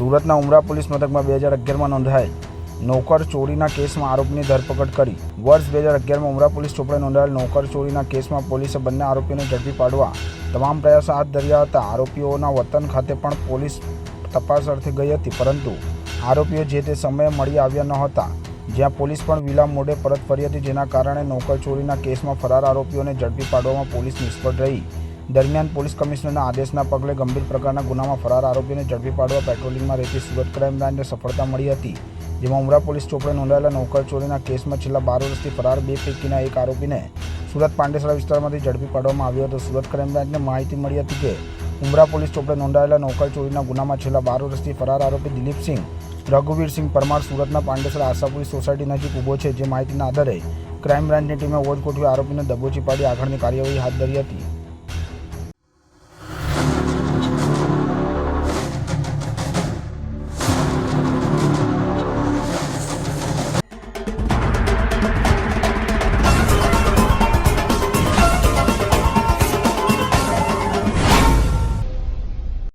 સુરતના ઉમરા પોલીસ મથકમાં બે હજાર અગિયારમાં નોંધાયેલ નોકર ચોરીના કેસમાં આરોપીની ધરપકડ કરી. વર્ષ બે હજાર અગિયારમાં ઉમરા પોલીસ ચોપડે નોંધાયેલ નોકર ચોરીના કેસમાં પોલીસે બંને આરોપીઓને ઝડપી પાડવા તમામ પ્રયાસો હાથ ધર્યા હતા. આરોપીઓના વતન ખાતે પણ પોલીસ તપાસ અર્થે ગઈ હતી, પરંતુ આરોપીઓ જે તે સમયે મળી આવ્યા ન હતા. જ્યાં પોલીસ પણ વિલા મોડે પરત ફરી હતી, જેના કારણે નોકર ચોરીના કેસમાં ફરાર આરોપીઓને ઝડપી પાડવામાં પોલીસ નિષ્ફળ રહી. દરમિયાન પોલીસ કમિશનરના આદેશના પગલે ગંભીર પ્રકારના ગુનામાં ફરાર આરોપીઓને ઝડપી પાડવા પેટ્રોલિંગમાં રહેતી સુરત ક્રાઇમ બ્રાન્ચને સફળતા મળી હતી. જેમાં ઉમરા પોલીસ ચોપડે નોંધાયેલા નોકર ચોરીના કેસમાં છેલ્લા બાર વર્ષથી ફરાર બે પૈકીના એક આરોપીને સુરત પાંડેસરા વિસ્તારમાંથી ઝડપી પાડવામાં આવ્યો હતો. સુરત ક્રાઇમ બ્રાન્ચને માહિતી મળી હતી કે ઉમરા પોલીસ ચોપડે નોંધાયેલા નોકર ચોરીના ગુનામાં છેલ્લા બાર વર્ષથી ફરાર આરોપી દિલીપસિંહ, રઘુવીરસિંહ પરમાર સુરતના પાંડેસરા આશાપુરી સોસાયટી નજીક ઊભો છે. જે માહિતીના આધારે ક્રાઇમ બ્રાન્ચની ટીમે વોચ ગોઠવી આરોપીને દબોચી પાડી આગળની કાર્યવાહી હાથ ધરી હતી.